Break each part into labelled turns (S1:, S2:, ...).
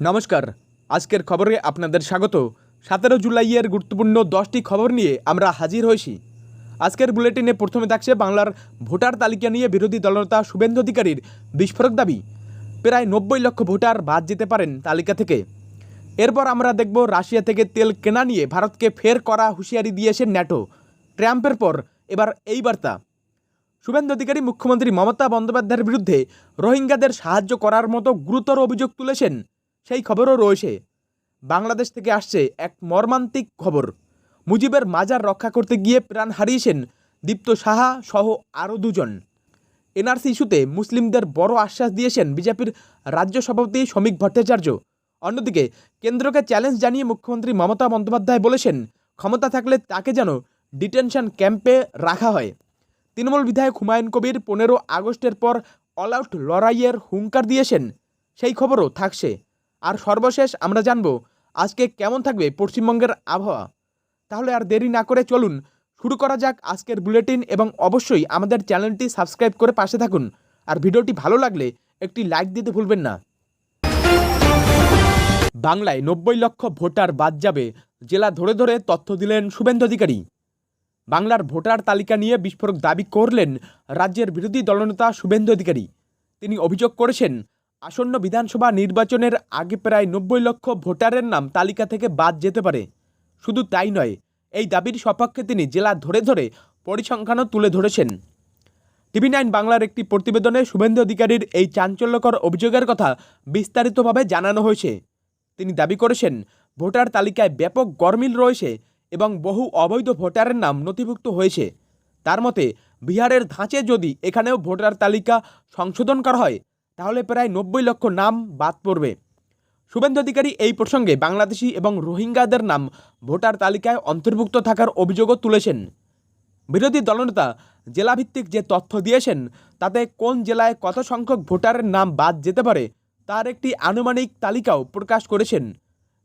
S1: নমস্কার। আজকের খবরে আপনাদের স্বাগত। সতেরো জুলাইয়ের গুরুত্বপূর্ণ দশটি খবর নিয়ে আমরা হাজির হয়েছি। আজকের বুলেটিনে প্রথমে থাকছে বাংলার ভোটার তালিকা নিয়ে বিরোধী দলনেতা শুভেন্দু অধিকারীর বিস্ফোরক দাবি। প্রায় নব্বই লক্ষ ভোটার বাদ যেতে পারেন তালিকা থেকে। এরপর আমরা দেখব রাশিয়া থেকে তেল কেনা নিয়ে ভারতকে ফের করা হুঁশিয়ারি দিয়েছে ন্যাটো। ট্রাম্পের পর এবার এই বার্তা। শুভেন্দু অধিকারী মুখ্যমন্ত্রী মমতা বন্দ্যোপাধ্যায়ের বিরুদ্ধে রোহিঙ্গাদের সাহায্য করার মতো গুরুতর অভিযোগ তুলেছেন। সেই খবরও রয়েছে। বাংলাদেশ থেকে আসছে এক মর্মান্তিক খবর। মুজিবের মাজার রক্ষা করতে গিয়ে প্রাণ হারিয়েছেন দীপ্ত সাহা সহ আরও দুজন। এনআরসি ইস্যুতে মুসলিমদের বড় আশ্বাস দিয়েছেন বিজেপির রাজ্য সভাপতি শ্রমিক ভট্টাচার্য। অন্যদিকে কেন্দ্রকে চ্যালেঞ্জ জানিয়ে মুখ্যমন্ত্রী মমতা বন্দ্যোপাধ্যায় বলেছেন, ক্ষমতা থাকলে তাকে যেন ডিটেনশন ক্যাম্পে রাখা হয়। তৃণমূল বিধায়ক হুমায়ুন কবির পনেরো আগস্টের পর অল আউট লড়াইয়ের হুঙ্কার দিয়েছেন, সেই খবরও থাকছে। আর সর্বশেষ আমরা জানব আজকে কেমন থাকবে পশ্চিমবঙ্গের আবহাওয়া। তাহলে আর দেরি না করে চলুন, শুরু করা যাক আজকের বুলেটিন এবং অবশ্যই আমাদের চ্যানেলটি সাবস্ক্রাইব করে পাশে থাকুন। আর ভিডিওটি ভালো লাগলে একটি লাইক দিতে ভুলবেন না। বাংলায় নব্বই লক্ষ ভোটার বাদ যাবে, জেলা ধরে ধরে তথ্য দিলেন শুভেন্দু অধিকারী। বাংলার ভোটার তালিকা নিয়ে বিস্ফোরক দাবি করলেন রাজ্যের বিরোধী দলনেতা শুভেন্দু অধিকারী। তিনি অভিযোগ করেছেন আসন্ন বিধানসভা নির্বাচনের আগে প্রায় নব্বই লক্ষ ভোটারের নাম তালিকা থেকে বাদ যেতে পারে। শুধু তাই নয়, এই দাবির সপক্ষে তিনি জেলা ধরে ধরে পরিসংখ্যানও তুলে ধরেছেন। টিভি নাইন বাংলার একটি প্রতিবেদনে শুভেন্দু অধিকারীর এই চাঞ্চল্যকর অভিযোগের কথা বিস্তারিতভাবে জানানো হয়েছে। তিনি দাবি করেছেন, ভোটার তালিকায় ব্যাপক গরমিল রয়েছে এবং বহু অবৈধ ভোটারের নাম নথিভুক্ত হয়েছে। তার মতে, বিহারের ধাঁচে যদি এখানেও ভোটার তালিকা সংশোধন করা হয় তাহলে প্রায় নব্বই লক্ষ নাম বাদ পড়বে। শুভেন্দু অধিকারী এই প্রসঙ্গে বাংলাদেশি এবং রোহিঙ্গাদের নাম ভোটার তালিকায় অন্তর্ভুক্ত থাকার অভিযোগও তুলেছেন। বিরোধী দলনেতা জেলাভিত্তিক যে তথ্য দিয়েছেন, তাতে কোন জেলায় কত সংখ্যক ভোটারের নাম বাদ যেতে পারে, তার একটি আনুমানিক তালিকাও প্রকাশ করেছেন।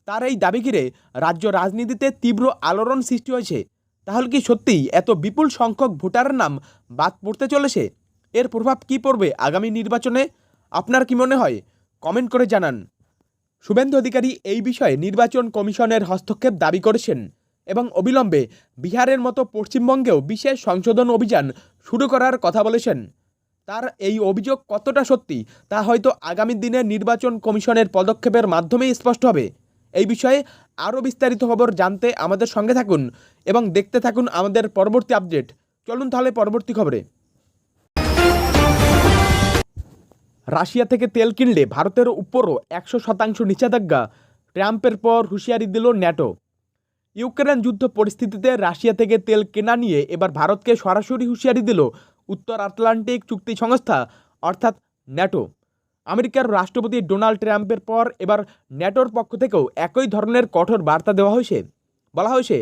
S1: তার এই দাবি ঘিরে রাজ্য রাজনীতিতে তীব্র আলোড়ন সৃষ্টি হয়েছে। তাহলে কি সত্যিই এত বিপুল সংখ্যক ভোটারের নাম বাদ পড়তে চলেছে? এর প্রভাব কি পড়বে আগামী নির্বাচনে? আপনার কি মনে হয়? কমেন্ট করে জানান। শুভেন্দু অধিকারী এই বিষয়ে নির্বাচন কমিশনের হস্তক্ষেপ দাবি করেছেন এবং অবিলম্বে বিহারের মতো পশ্চিমবঙ্গেও বিশেষ সংশোধন অভিযান শুরু করার কথা বলেছেন। তার এই অভিযোগ কতটা সত্যি তা হয়তো আগামী দিনে নির্বাচন কমিশনের পদক্ষেপের মাধ্যমেই স্পষ্ট হবে। এই বিষয়ে আরও বিস্তারিত খবর জানতে আমাদের সঙ্গে থাকুন এবং দেখতে থাকুন আমাদের পরবর্তী আপডেট। চলুন তাহলে পরবর্তী খবরে। রাশিয়া থেকে তেল কিনলে ভারতের উপরও একশো শতাংশ নিষেধাজ্ঞা ট্রাম্পের পর হুঁশিয়ারি দিল ন্যাটো। ইউক্রেন যুদ্ধ পরিস্থিতিতে রাশিয়া থেকে তেল কেনা নিয়ে এবার ভারতকে সরাসরি হুঁশিয়ারি দিল উত্তর আটলান্টিক চুক্তি সংস্থা, অর্থাৎ ন্যাটো। আমেরিকার রাষ্ট্রপতি ডোনাল্ড ট্রাম্পের পর এবার ন্যাটোর পক্ষ থেকেও একই ধরনের কঠোর বার্তা দেওয়া হয়েছে। বলা হয়েছে,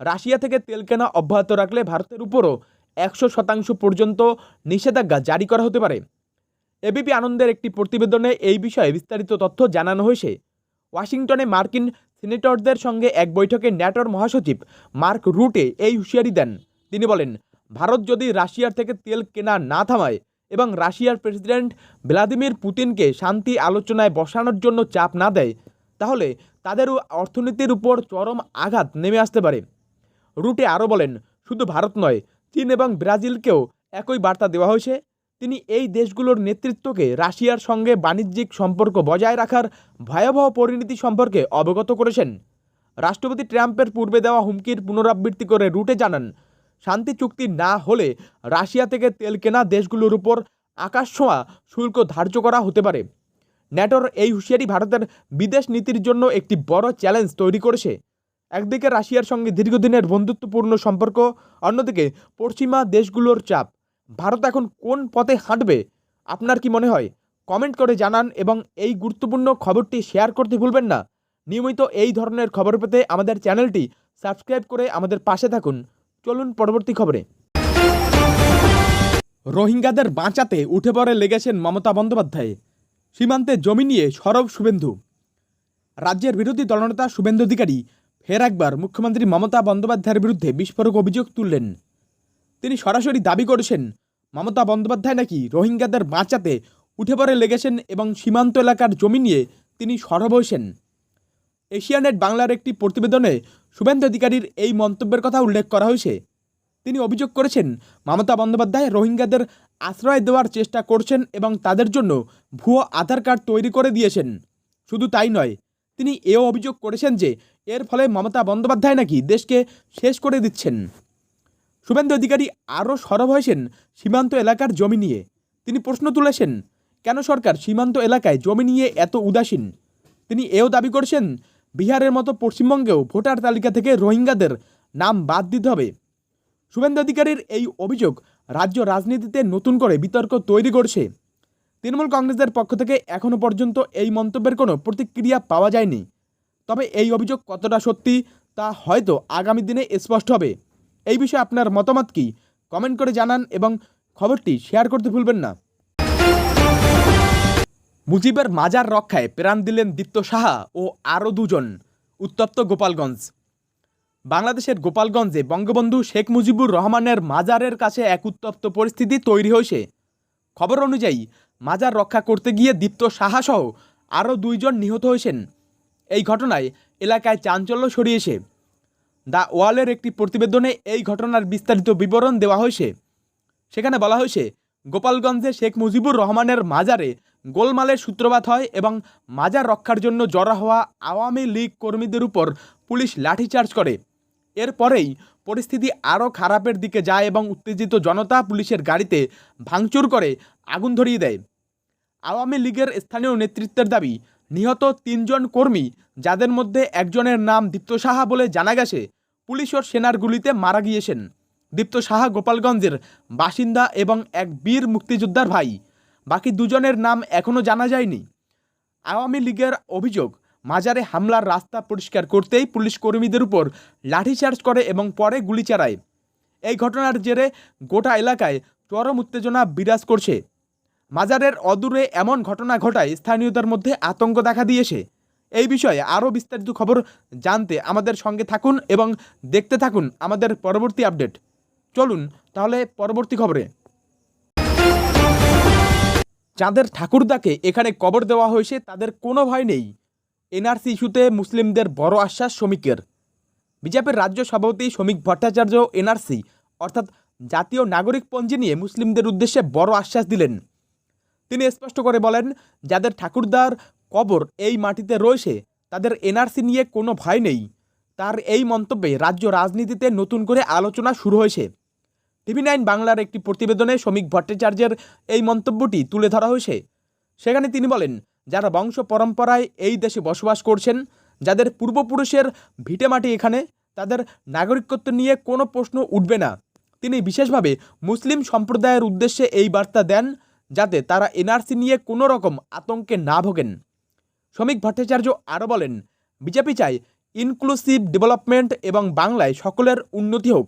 S1: রাশিয়া থেকে তেল কেনা অব্যাহত রাখলে ভারতের উপরও একশো শতাংশ পর্যন্ত নিষেধাজ্ঞা জারি করা হতে পারে। এবিপি আনন্দের একটি প্রতিবেদনে এই বিষয়ে বিস্তারিত তথ্য জানানো হয়েছে। ওয়াশিংটনে মার্কিন সিনেটরদের সঙ্গে এক বৈঠকে ন্যাটোর মহাসচিব মার্ক রুটে এই হুঁশিয়ারি দেন। তিনি বলেন, ভারত যদি রাশিয়ার থেকে তেল কেনা না থামায় এবং রাশিয়ার প্রেসিডেন্ট ভ্লাদিমির পুতিনকে শান্তি আলোচনায় বসানোর জন্য চাপ না দেয়, তাহলে তাদের অর্থনীতির উপর চরম আঘাত নেমে আসতে পারে। রুটে আরও বলেন, শুধু ভারত নয়, চীন এবং ব্রাজিলকেও একই বার্তা দেওয়া হয়েছে। তিনি এই দেশগুলোর নেতৃত্বকে রাশিয়ার সঙ্গে বাণিজ্যিক সম্পর্ক বজায় রাখার ভয়াবহ পরিণতি সম্পর্কে অবগত করেছেন। রাষ্ট্রপতি ট্রাম্পের পূর্বে দেওয়া হুমকির পুনরাবৃত্তি করে রুটে জানান, শান্তি চুক্তি না হলে রাশিয়া থেকে তেল কেনা দেশগুলোর উপর আকাশ ছোঁয়া শুল্ক ধার্য করা হতে পারে। ন্যাটোর এই হুঁশিয়ারি ভারতের বিদেশ নীতির জন্য একটি বড় চ্যালেঞ্জ তৈরি করেছে। একদিকে রাশিয়ার সঙ্গে দীর্ঘদিনের বন্ধুত্বপূর্ণ সম্পর্ক, অন্যদিকে পশ্চিমা দেশগুলোর চাপ। ভারত এখন কোন পথে হাঁটবে? আপনার কি মনে হয়? কমেন্ট করে জানান এবং এই গুরুত্বপূর্ণ খবরটি শেয়ার করতে ভুলবেন না। নিয়মিত এই ধরনের খবর পেতে আমাদের চ্যানেলটি সাবস্ক্রাইব করে আমাদের পাশে থাকুন। চলুন পরবর্তী খবরে। রোহিঙ্গাদের বাঁচাতে উঠে পড়ে লেগেছেন মমতা বন্দ্যোপাধ্যায়। সীমান্তে জমি নিয়ে সরব শুভেন্দু। রাজ্যের বিরোধী দলনেতা শুভেন্দু অধিকারী ফের একবার মুখ্যমন্ত্রী মমতা বন্দ্যোপাধ্যায়ের বিরুদ্ধে বিস্ফোরক অভিযোগ তুললেন। তিনি সরাসরি দাবি করেছেন, মমতা বন্দ্যোপাধ্যায় নাকি রোহিঙ্গাদের বাঁচাতে উঠে পড়ে লেগেছেন এবং সীমান্ত এলাকার জমি নিয়ে তিনি সরব হয়েছেন। এশিয়ানেট বাংলার একটি প্রতিবেদনে শুভেন্দু অধিকারীর এই মন্তব্যের কথা উল্লেখ করা হয়েছে। তিনি অভিযোগ করেছেন, মমতা বন্দ্যোপাধ্যায় রোহিঙ্গাদের আশ্রয় দেওয়ার চেষ্টা করছেন এবং তাদের জন্য ভুয়ো আধার কার্ড তৈরি করে দিয়েছেন। শুধু তাই নয়, তিনি এও অভিযোগ করেছেন যে এর ফলে মমতা বন্দ্যোপাধ্যায় নাকি দেশকে শেষ করে দিচ্ছেন। শুভেন্দু অধিকারী আরও সরব হয়েছেন সীমান্ত এলাকার জমি নিয়ে। তিনি প্রশ্ন তুলেছেন, কেন সরকার সীমান্ত এলাকায় জমি নিয়ে এত উদাসীন? তিনি এও দাবি করেছেন, বিহারের মতো পশ্চিমবঙ্গেও ভোটার তালিকা থেকে রোহিঙ্গাদের নাম বাদ দিতে হবে। শুভেন্দু অধিকারীর এই অভিযোগ রাজ্য রাজনীতিতে নতুন করে বিতর্ক তৈরি করছে। তৃণমূল কংগ্রেসের পক্ষ থেকে এখনও পর্যন্ত এই মন্তব্যের কোনো প্রতিক্রিয়া পাওয়া যায়নি। তবে এই অভিযোগ কতটা সত্যি তা হয়তো আগামী দিনে স্পষ্ট হবে। এই বিষয়ে আপনার মতামত কি? কমেন্ট করে জানান এবং খবরটি শেয়ার করতে ভুলবেন না। মুজিবের মাজার রক্ষায় প্রাণ দিলেন দীপ্ত সাহা ও আরও দুজন, উত্তপ্ত গোপালগঞ্জ। বাংলাদেশের গোপালগঞ্জে বঙ্গবন্ধু শেখ মুজিবুর রহমানের মাজারের কাছে এক উত্তপ্ত পরিস্থিতি তৈরি হয়েছে। খবর অনুযায়ী, মাজার রক্ষা করতে গিয়ে দীপ্ত সাহা সহ আরও দুইজন নিহত হয়েছেন। এই ঘটনায় এলাকায় চাঞ্চল্য ছড়িয়েছে। দ্য ওয়ালের একটি প্রতিবেদনে এই ঘটনার বিস্তারিত বিবরণ দেওয়া হয়েছে। সেখানে বলা হয়েছে, গোপালগঞ্জে শেখ মুজিবুর রহমানের মাজারে গোলমালের সূত্রপাত হয় এবং মাজার রক্ষার জন্য জড়া হওয়া আওয়ামী লীগ কর্মীদের উপর পুলিশ লাঠিচার্জ করে। এরপরেই পরিস্থিতি আরও খারাপের দিকে যায় এবং উত্তেজিত জনতা পুলিশের গাড়িতে ভাঙচুর করে আগুন ধরিয়ে দেয়। আওয়ামী লীগের স্থানীয় নেতৃত্বের দাবি, নিহত তিনজন কর্মী যাদের মধ্যে একজনের নাম দীপ্ত সাহা বলে জানা গেছে পুলিশ ও সেনার গুলিতে মারা গিয়েছেন। দীপ্ত সাহা গোপালগঞ্জের বাসিন্দা এবং এক বীর মুক্তিযোদ্ধার ভাই। বাকি দুজনের নাম এখনও জানা যায়নি। আওয়ামী লীগের অভিযোগ, মাজারে হামলার রাস্তা পরিষ্কার করতেই পুলিশ কর্মীদের উপর লাঠিচার্জ করে এবং পরে গুলি চালায়। এই ঘটনার জেরে গোটা এলাকায় চরম উত্তেজনা বিরাজ করছে। মাজারের অদূরে এমন ঘটনা ঘটায় স্থানীয়দের মধ্যে আতঙ্ক দেখা দিয়েছে। এই বিষয়ে আরও বিস্তারিত খবর জানতে আমাদের সঙ্গে থাকুন এবং দেখতে থাকুন আমাদের পরবর্তী আপডেট। চলুন তাহলে পরবর্তী খবরে। যাদের ঠাকুরদাকে এখানে কবর দেওয়া হয়েছে, তাদের কোনো ভয় নেই। এনআরসি ইস্যুতে মুসলিমদের বড় আশ্বাস শ্রমিকের। বিজেপির রাজ্য সভাপতি শ্রমিক ভট্টাচার্য এনআরসি, অর্থাৎ জাতীয় নাগরিক পঞ্জি নিয়ে মুসলিমদের উদ্দেশ্যে বড় আশ্বাস দিলেন। তিনি স্পষ্ট করে বলেন, যাদের ঠাকুরদার কবর এই মাটিতে রয়েছে, তাদের এনআরসি নিয়ে কোনো ভয় নেই। তার এই মন্তব্যে রাজ্য রাজনীতিতে নতুন করে আলোচনা শুরু হয়েছে। টিভি নাইন বাংলার একটি প্রতিবেদনে শ্রমিক ভট্টাচার্যের এই মন্তব্যটি তুলে ধরা হয়েছে। সেখানে তিনি বলেন, যারা বংশ পরম্পরায় এই দেশে বসবাস করছেন, যাদের পূর্বপুরুষের ভিটেমাটি এখানে, তাদের নাগরিকত্ব নিয়ে কোনো প্রশ্ন উঠবে না। তিনি বিশেষভাবে মুসলিম সম্প্রদায়ের উদ্দেশ্যে এই বার্তা দেন, যাতে তারা এনআরসি নিয়ে কোনো রকম আতঙ্কে না ভোগেন। শ্রমিক ভট্টাচার্য আরও বলেন, বিজেপি চায় ইনক্লুসিভ ডেভেলপমেন্ট এবং বাংলায় সকলের উন্নতি হোক।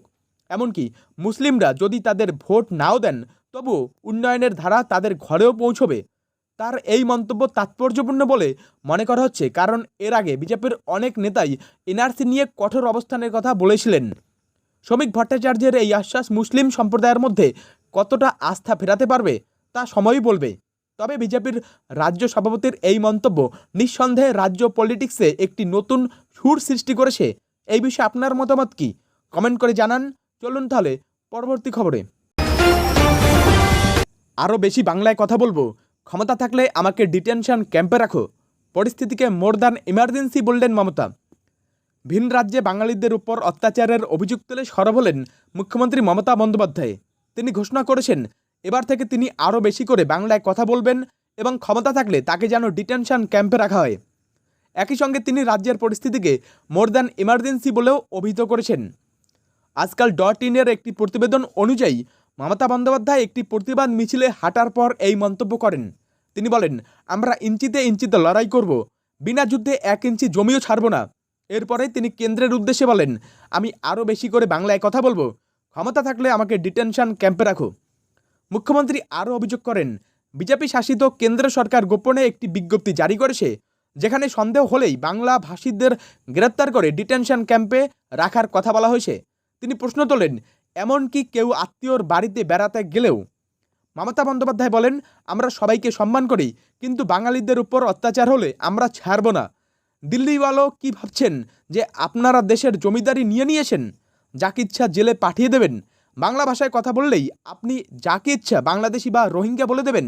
S1: এমনকি মুসলিমরা যদি তাদের ভোট নাও দেন তবুও উন্নয়নের ধারা তাদের ঘরেও পৌঁছবে। তার এই মন্তব্য তাৎপর্যপূর্ণ বলে মনে করা হচ্ছে, কারণ এর আগে বিজেপির অনেক নেতাই এনআরসি নিয়ে কঠোর অবস্থানের কথা বলেছিলেন। শ্রমিক ভট্টাচার্যের এই আশ্বাস মুসলিম সম্প্রদায়ের মধ্যে কতটা আস্থা ফেরাতে পারবে, তা সময়ই বলবে। তবে বিজেপির রাজ্য সভাপতির এই মন্তব্য নিঃসন্দেহে রাজ্য পলিটিক্সে একটি নতুন সুর সৃষ্টি করেছে। এই বিষয়ে আপনার মতামত কি? কমেন্ট করে জানান। চলুন তাহলে পরবর্তী খবরে। আরও বেশি বাংলায় কথা বলব। ক্ষমতা থাকলে আমাকে ডিটেনশন ক্যাম্পে রাখো। পরিস্থিতিকে মোর দ্যান ইমার্জেন্সি বললেন মমতা। ভিন রাজ্যে বাঙালিদের উপর অত্যাচারের অভিযোগ তুলে সরব হলেন মুখ্যমন্ত্রী মমতা বন্দ্যোপাধ্যায়। তিনি ঘোষণা করেছেন এবার থেকে তিনি আরও বেশি করে বাংলায় কথা বলবেন এবং ক্ষমতা থাকলে তাকে যেন ডিটেনশন ক্যাম্পে রাখা হয়। একই সঙ্গে তিনি রাজ্যের পরিস্থিতিকে মোর দ্যান ইমার্জেন্সি বলেও অভিহিত করেছেন। আজকাল ডট ইনের একটি প্রতিবেদন অনুযায়ী মমতা বন্দ্যোপাধ্যায় একটি প্রতিবাদ মিছিলে হাঁটার পর এই মন্তব্য করেন। তিনি বলেন, আমরা ইঞ্চিতে ইঞ্চিতে লড়াই করব, বিনা যুদ্ধে এক ইঞ্চি জমিও ছাড়ব না। এরপরে তিনি কেন্দ্রের উদ্দেশ্যে বলেন, আমি আরও বেশি করে বাংলায় কথা বলব। ক্ষমতা থাকলে আমাকে ডিটেনশন ক্যাম্পে রাখো। মুখ্যমন্ত্রী আরও অভিযোগ করেন, বিজেপি শাসিত কেন্দ্র সরকার গোপনে একটি বিজ্ঞপ্তি জারি করেছে, যেখানে সন্দেহ হলেই বাংলা ভাষীদের গ্রেপ্তার করে ডিটেনশন ক্যাম্পে রাখার কথা বলা হয়েছে। তিনি প্রশ্ন তোলেন এমনকি কেউ আত্মীয়র বাড়িতে বেড়াতে গেলেও? মমতা বন্দ্যোপাধ্যায় বলেন, আমরা সবাইকে সম্মান করি, কিন্তু বাঙালিদের উপর অত্যাচার হলে আমরা ছাড়ব না। দিল্লিওয়ালো কি ভাবছেন যে আপনারা দেশের জমিদারি নিয়ে নিয়েছেন? যাকে ইচ্ছা জেলে পাঠিয়ে দেবেন। বাংলা ভাষায় কথা বললেই আপনি যাকে ইচ্ছা বাংলাদেশি বা রোহিঙ্গা বলে দেবেন।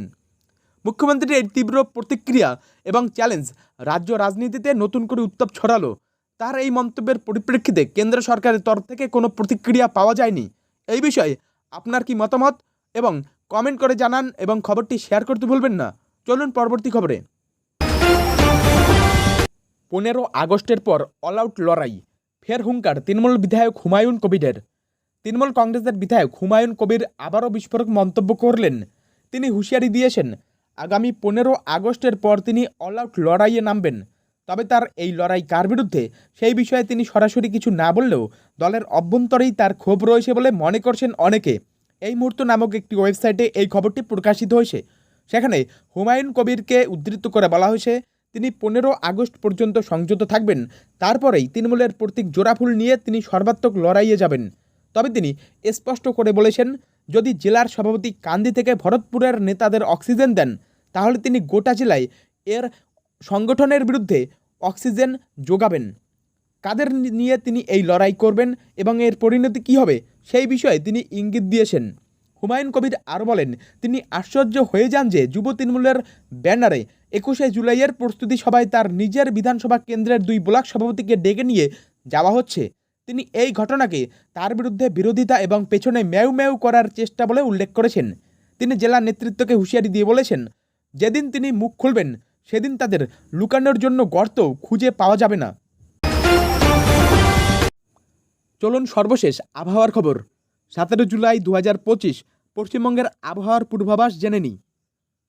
S1: মুখ্যমন্ত্রীর এই তীব্র প্রতিক্রিয়া এবং চ্যালেঞ্জ রাজ্য রাজনীতিতে নতুন করে উত্তাপ ছড়ালো। তার এই মন্তব্যের পরিপ্রেক্ষিতে কেন্দ্র সরকারের তরফ থেকে কোনো প্রতিক্রিয়া পাওয়া যায়নি। এই বিষয়ে আপনার কি মতামত? এবং কমেন্ট করে জানান এবং খবরটি শেয়ার করতে ভুলবেন না। চলুন পরবর্তী খবরে। পনেরো আগস্টের পর অল আউট লড়াই। ফের হুঙ্কার তৃণমূল বিধায়ক হুমায়ুন কবিরের। তৃণমূল কংগ্রেসের বিধায়ক হুমায়ুন কবির আবারও বিস্ফোরক মন্তব্য করলেন। তিনি হুঁশিয়ারি দিয়েছেন, আগামী পনেরো আগস্টের পর তিনি অল আউট লড়াইয়ে নামবেন। তবে তার এই লড়াই কার বিরুদ্ধে, সেই বিষয়ে তিনি সরাসরি কিছু না বললেও দলের অভ্যন্তরেই তার ক্ষোভ রয়েছে বলে মনে করছেন অনেকে। এই মুহূর্ত নামক একটি ওয়েবসাইটে এই খবরটি প্রকাশিত হয়েছে। সেখানে হুমায়ুন কবিরকে উদ্ধৃত করে বলা হয়েছে, তিনি পনেরো আগস্ট পর্যন্ত সংযত থাকবেন, তারপরেই তৃণমূলের প্রতীক জোড়াফুল নিয়ে তিনি সর্বাত্মক লড়াইয়ে যাবেন। তবে তিনি স্পষ্ট করে বলেছেন, যদি জেলার সভাপতি কান্দি থেকে ভরতপুরের নেতাদের অক্সিজেন দেন, তাহলে তিনি গোটা জেলায় এর সংগঠনের বিরুদ্ধে অক্সিজেন যোগাবেন। কাদের নিয়ে তিনি এই লড়াই করবেন এবং এর পরিণতি কী হবে, সেই বিষয়ে তিনি ইঙ্গিত দিয়েছেন। হুমায়ুন কবির আরও বলেন, তিনি আশ্চর্য হয়ে যান যে যুব তৃণমূলের ব্যানারে একুশে জুলাইয়ের প্রস্তুতি সভায় তার নিজের বিধানসভা কেন্দ্রের দুই ব্লক সভাপতিকে ডেকে নিয়ে যাওয়া হচ্ছে। তিনি এই ঘটনাকে তার বিরুদ্ধে বিরোধিতা এবং পেছনে ম্যাউ ম্যাউ করার চেষ্টা বলে উল্লেখ করেছেন। তিনি জেলা নেতৃত্বকে হুঁশিয়ারি দিয়ে বলেছেন, যেদিন তিনি মুখ খুলবেন, সেদিন তাদের লুকানোর জন্য গর্ত খুঁজে পাওয়া যাবে না। চলুন সর্বশেষ আবহাওয়ার খবর। সতেরো জুলাই দু হাজার পঁচিশ, পশ্চিমবঙ্গের আবহাওয়ার পূর্বাভাস জেনে নিই।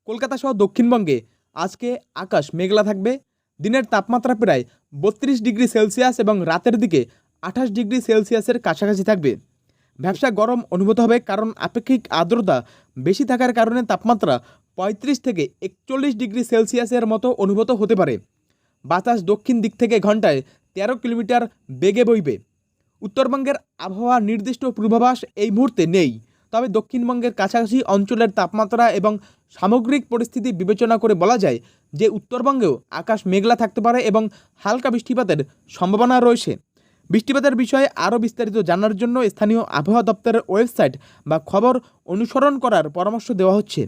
S1: কলকাতা সহ দক্ষিণবঙ্গে আজকে আকাশ মেঘলা থাকবে। দিনের তাপমাত্রা প্রায় বত্রিশ ডিগ্রি সেলসিয়াস এবং রাতের দিকে আঠাশ ডিগ্রি সেলসিয়াসের কাছাকাছি থাকবে। ব্যবসা গরম অনুভূত হবে কারণ আপেক্ষিক আর্দ্রতা বেশি থাকার কারণে তাপমাত্রা পঁয়ত্রিশ থেকে একচল্লিশ ডিগ্রি সেলসিয়াসের মতো অনুভূত হতে পারে। বাতাস দক্ষিণ দিক থেকে ঘন্টায় তেরো কিলোমিটার বেগে বইবে। উত্তরবঙ্গের আবহাওয়া নির্দিষ্ট পূর্বাভাস এই মুহূর্তে নেই, তবে দক্ষিণবঙ্গের কাছাকাছি অঞ্চলের তাপমাত্রা এবং সামগ্রিক পরিস্থিতি বিবেচনা করে বলা যায় যে উত্তরবঙ্গেও আকাশ মেঘলা থাকতে পারে এবং হালকা বৃষ্টিপাতের সম্ভাবনা রয়েছে। বৃষ্টিপাতের বিষয়ে আরও বিস্তারিত জানার জন্য স্থানীয় আবহাওয়া দপ্তরের ওয়েবসাইট বা খবর অনুসরণ করার পরামর্শ দেওয়া হচ্ছে।